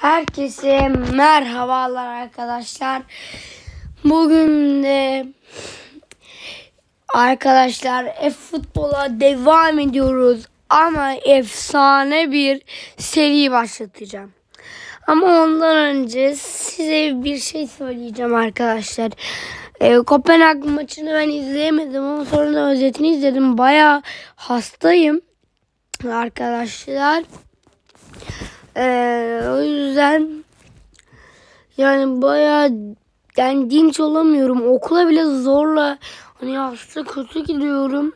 Herkese merhabalar arkadaşlar. Bugün de arkadaşlar F-Futbol'a devam ediyoruz. Ama efsane bir seri başlatacağım. Ama ondan önce size bir şey söyleyeceğim arkadaşlar. Ee, Kopenhag maçını ben izleyemedim ama sonra da özetini izledim. Baya hastayım arkadaşlar. Ee, o yüzden yani bayağı yani dinç olamıyorum. Okula bile zorla hani hasta kötü gidiyorum.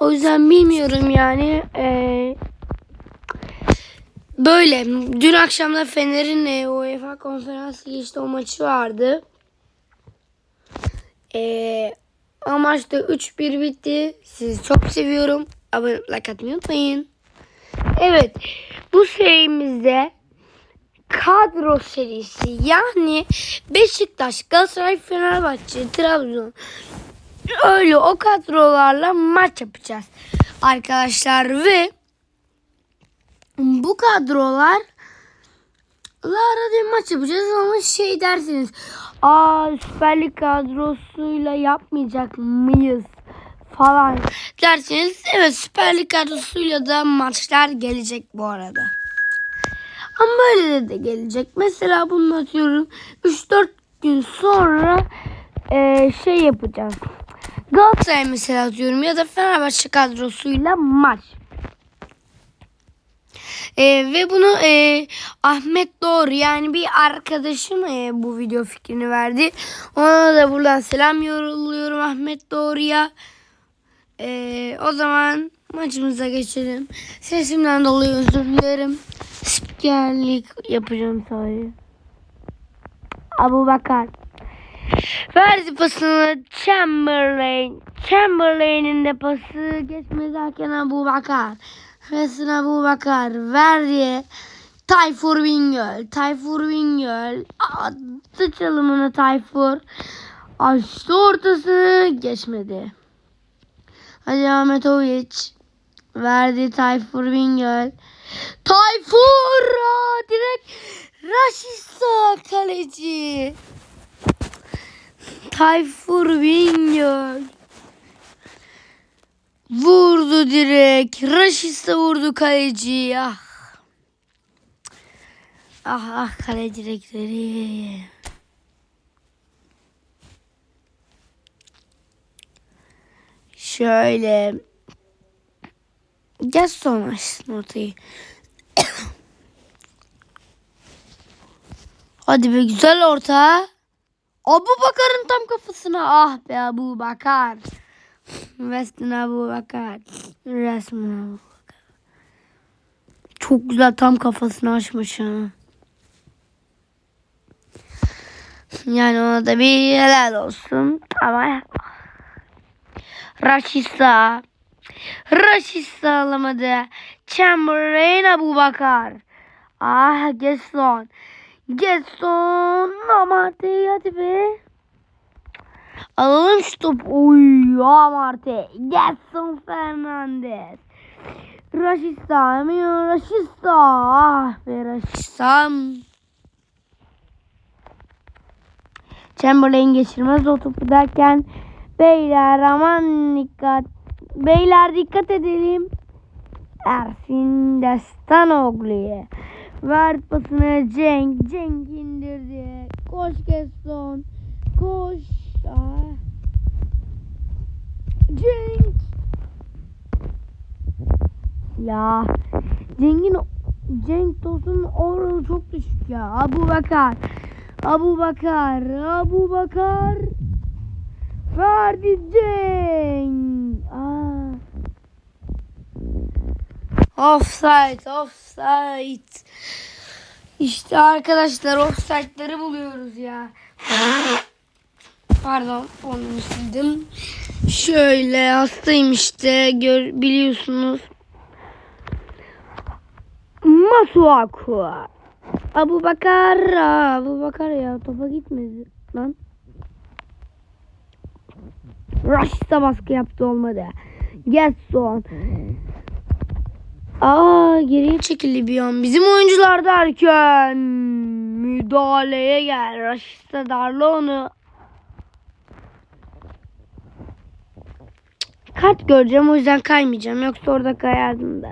O yüzden bilmiyorum yani. Ee, böyle. Dün akşam da Fener'in e, UEFA konferans işte o maçı vardı. Ee, o maçta 3-1 bitti. Sizi çok seviyorum. Abone like atmayı unutmayın. Evet. Bu serimizde kadro serisi yani Beşiktaş, Galatasaray, Fenerbahçe, Trabzon öyle o kadrolarla maç yapacağız arkadaşlar ve bu kadrolar arada maç yapacağız ama şey dersiniz aa Süper Lig kadrosuyla yapmayacak mıyız falan derseniz evet Süper Lig kadrosuyla da maçlar gelecek bu arada. Ama böyle de, gelecek. Mesela bunu atıyorum 3-4 gün sonra e, şey yapacağız. Galatasaray mesela atıyorum ya da Fenerbahçe kadrosuyla maç. E, ve bunu e, Ahmet Doğru yani bir arkadaşım e, bu video fikrini verdi. Ona da buradan selam yolluyorum Ahmet Doğru'ya. Ee, o zaman maçımıza geçelim. Sesimden dolayı özür dilerim. Spikerlik yapacağım sadece. Abu Bakar. Verdi pasını Chamberlain. Chamberlain'in de pası geçmedi derken Abu Bakar. Resin Abu Bakar. Verdi. Tayfur Bingöl. Tayfur Bingöl. Attı çalımını Tayfur. Açtı ortasını geçmedi. Hadi Ahmetoviç. Verdi Tayfur Bingöl. Tayfur! Direkt Raşista kaleci. Tayfur Bingöl. Vurdu direkt. Raşista vurdu kaleci. Ah. Ah ah kale direkleri. Şöyle. Gel son açsın. Hadi be güzel orta. Abu Bakar'ın tam kafasına. Ah be Abu Bakar. Resmen Abu Bakar. Resmen Abu Bakar. Çok güzel tam kafasını açmış ha. Yani ona da bir helal olsun. Ama Raşisa. Raşisa alamadı. Chamberlain Abu Bakar. Ah Gesson. Gesson. Amarte hadi be. Alalım şu top. Oy Amarte. Gesson Fernandez. Raşisa. Emiyor Raşisa. Ah be Raşisa. Chamberlain geçirmez o topu derken Beyler aman dikkat. Beyler dikkat edelim. Ersin Destanoglu'ya. Ver pasını Cenk. Cenk indirdi. Koş Keston. Koş. Ah. Cenk. Ya. Cenk'in Cenk Tosun'un oranı çok düşük ya. Abu Bakar. Abu Bakar. Abu Bakar. Cenk. Aa. Offside, offside. İşte arkadaşlar offside'ları buluyoruz ya. Pardon, onu sildim. Şöyle hastayım işte gör, biliyorsunuz. Masuaku. Abu Bakar. Abu Bakar ya topa gitmedi lan. Rush'ta baskı yaptı olmadı. Getson. Aa geriye çekildi bir an. Bizim oyuncular derken müdahaleye gel. Raşit'e darla onu. Kart göreceğim o yüzden kaymayacağım. Yoksa orada kayardım da.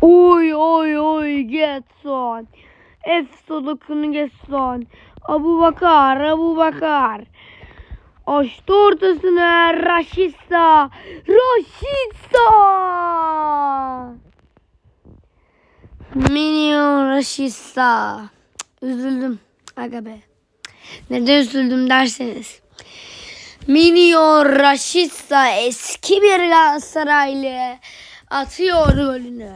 Oy oy oy Getson. Efso dokunu Getson. Abu Bakar, Abu Bakar. Açtı ortasına Raşitsa. Raşitsa. Minyon Raşitsa. Üzüldüm. Aga be. Neden üzüldüm derseniz. Minyon Raşitsa eski bir Galatasaraylı atıyor golünü.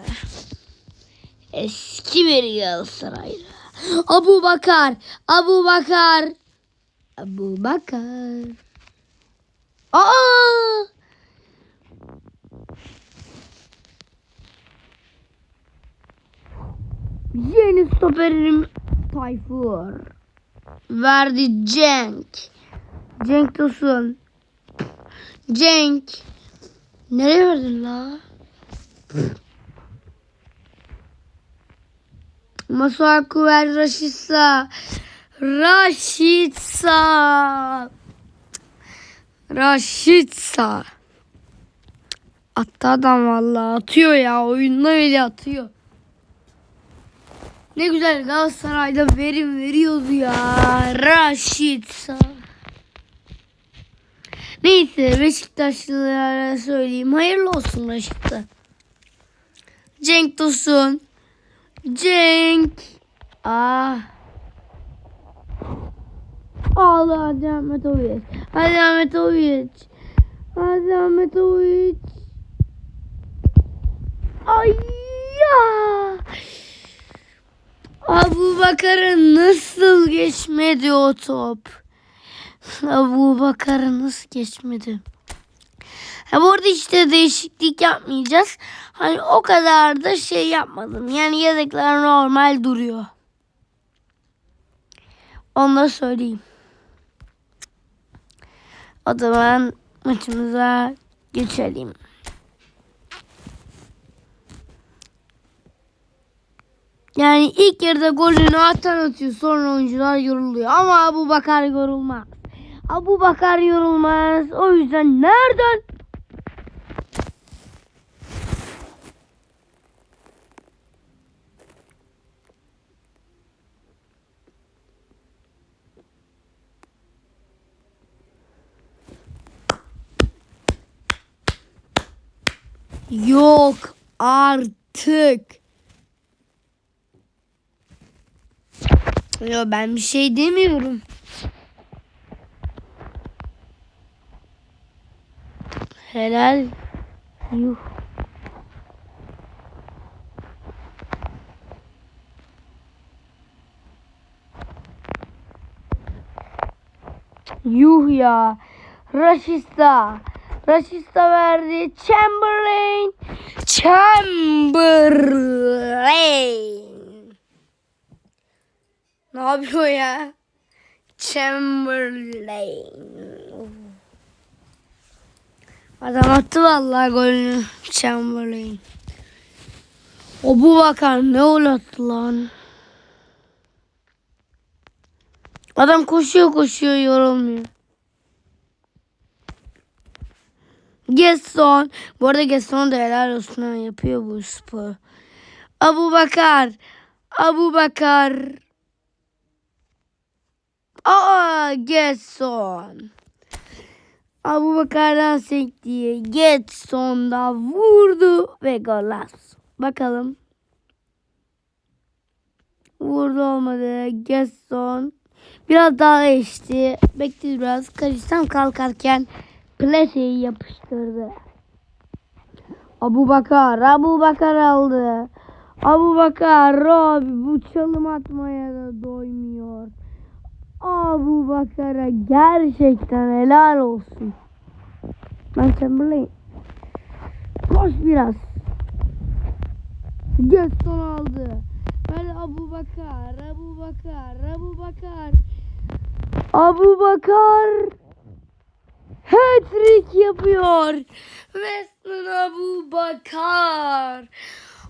Eski bir Galatasaraylı. Abu Bakar, Abu Bakar, Abu Bakar. Aa! Yeni stoperim Tayfur. Verdi Cenk. Cenk Tosun. Cenk. Nereye verdin la? Masuaku ver Raşitsa. Raşitsa. Raşitsa. Attı adam vallahi atıyor ya oyunda öyle atıyor. Ne güzel Galatasaray'da verim veriyordu ya. Raşitsa. Neyse Beşiktaşlılara söyleyeyim. Hayırlı olsun Beşiktaş. Cenk Tosun. Cenk. Ah. Allah hadi Ahmetoviç. Hadi Ahmetoviç. Hadi Ahmetoviç. Ay ya. Abu Bakar'a nasıl geçmedi o top? Abu Bakar'a nasıl geçmedi? Ha, bu arada işte değişiklik yapmayacağız. Hani o kadar da şey yapmadım. Yani yedekler normal duruyor. Onu da söyleyeyim. O zaman maçımıza geçelim. Yani ilk yarıda golünü atan atıyor sonra oyuncular yoruluyor. Ama Abu Bakar yorulmaz. Abu Bakar yorulmaz. O yüzden nereden? Yok artık. Yo ben bir şey demiyorum. Helal. Yuh. Yuh ya. Raşista. Raşista verdi. Chamberlain. Chamberlain. Ne yapıyor ya? Chamberlain. Adam attı vallahi golünü Chamberlain. O bu bakar ne gol attı lan. Adam koşuyor koşuyor yorulmuyor. Gesson. Bu arada Gesson da helal olsun yapıyor bu spor. Abu Bakar. Abu Bakar. Aa Gesson. Abu Bakar'dan sektiği Getson'da vurdu ve gol. Bakalım. Vurdu olmadı. Getson biraz daha geçti. Bekledi biraz. Karışsam kalkarken plaseyi yapıştırdı. Abu Bakar. Abu Bakar aldı. Abu Bakar abi bu çalım atmaya da doymuyor. Abu Bakar'a gerçekten helal olsun. Ben Chamberlain. Koş biraz. Gaston aldı. Böyle Abu Bakar, Abu Bakar, Abu Bakar. Abu Bakar. Hat-trick yapıyor. Weston Abu Bakar.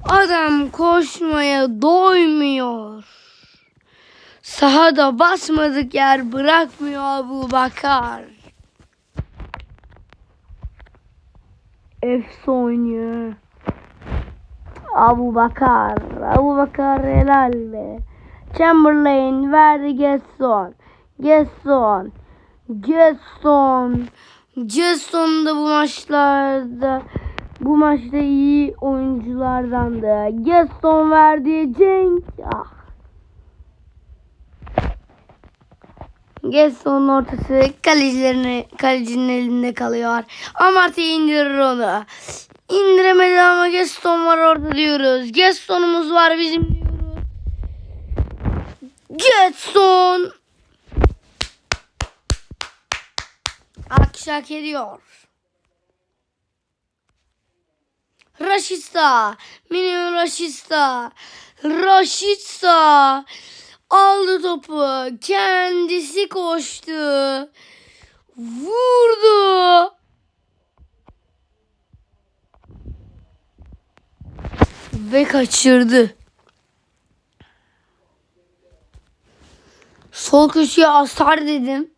Adam koşmaya doymuyor. Sahada basmadık yer bırakmıyor Abu Bakar. Efs oynuyor. Abu Bakar. Abu Bakar helal be. Chamberlain verdi Gesson. Gesson. Gesson. Gesson da bu maçlarda bu maçta iyi oyunculardandı. Gesson verdi Cenk. Ah. Gesson'un ortası kalecilerin, kalecinin elinde kalıyor. Amartya indirir onu. İndiremedi ama Gesson var orada diyoruz. Gesson'umuz var bizim diyoruz. Gesson. Akış hak ediyor. Raşitsa. Minimum Raşitsa. Raşitsa. Aldı topu. Kendisi koştu. Vurdu. Ve kaçırdı. Sol köşeye asar dedim.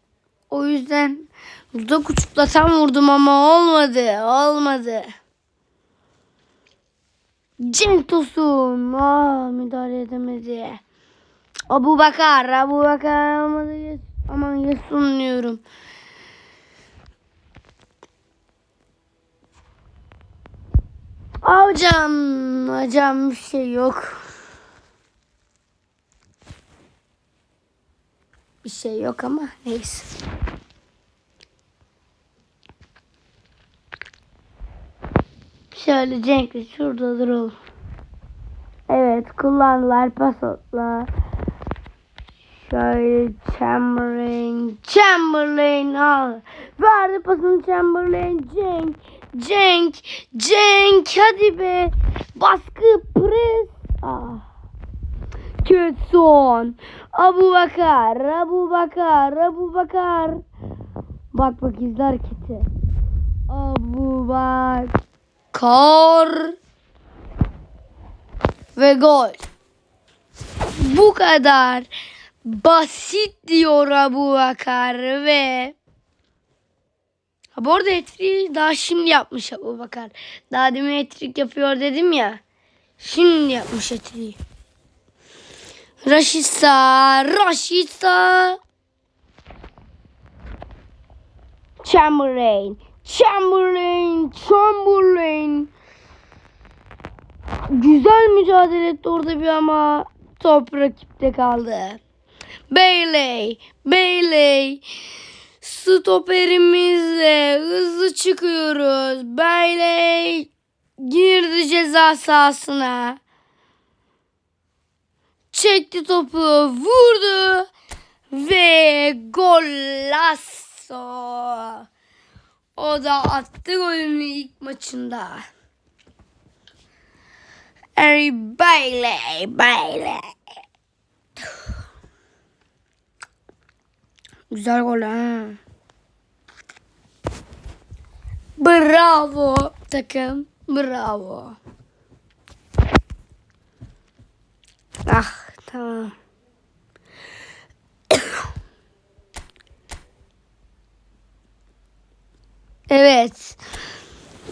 O yüzden dudak uçuklatan vurdum ama olmadı. Olmadı. Cenk Tosun. Aa, müdahale edemedi. Abu Bakar. Abu Bakar olmadı. Aman Yesun diyorum. Hocam. Hocam bir şey yok. Bir şey yok ama neyse. Şöyle Cenk'le şurada duralım. Evet kullandılar pasotla. Şöyle Chamberlain. Chamberlain al. Verdi pasını Chamberlain. Cenk. Cenk. Cenk. Hadi be. Baskı. Pres. Ah. Kötson. Abu Bakar. Abu Bakar. Abu Bakar. Bak bak izle hareketi. Abu Bakar. Ve gol. Bu kadar basit diyor Abu Bakar ve ha, bu arada daha şimdi yapmış Abu Bakar. Daha demin etrik yapıyor dedim ya. Şimdi yapmış etriği. Raşitsa, Raşitsa. Chamberlain, Chamberlain, Chamberlain. Güzel mücadele etti orada bir ama top rakipte kaldı. Bailey, Bailey. Stoperimizle hızlı çıkıyoruz. Bailey girdi ceza sahasına. Çekti topu, vurdu ve golasso. O da attı golünü ilk maçında. Harry Bailey, Bailey. Güzel gol ha. Bravo takım. Bravo. Ah tamam. Evet.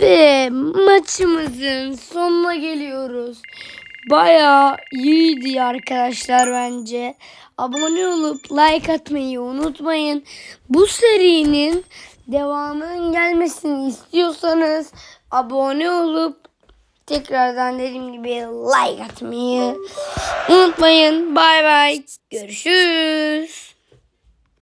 Ve maçımızın sonuna geliyoruz. Bayağı iyiydi arkadaşlar bence. Abone olup like atmayı unutmayın. Bu serinin devamının gelmesini istiyorsanız abone olup tekrardan dediğim gibi like atmayı unutmayın. Bay bay. Görüşürüz.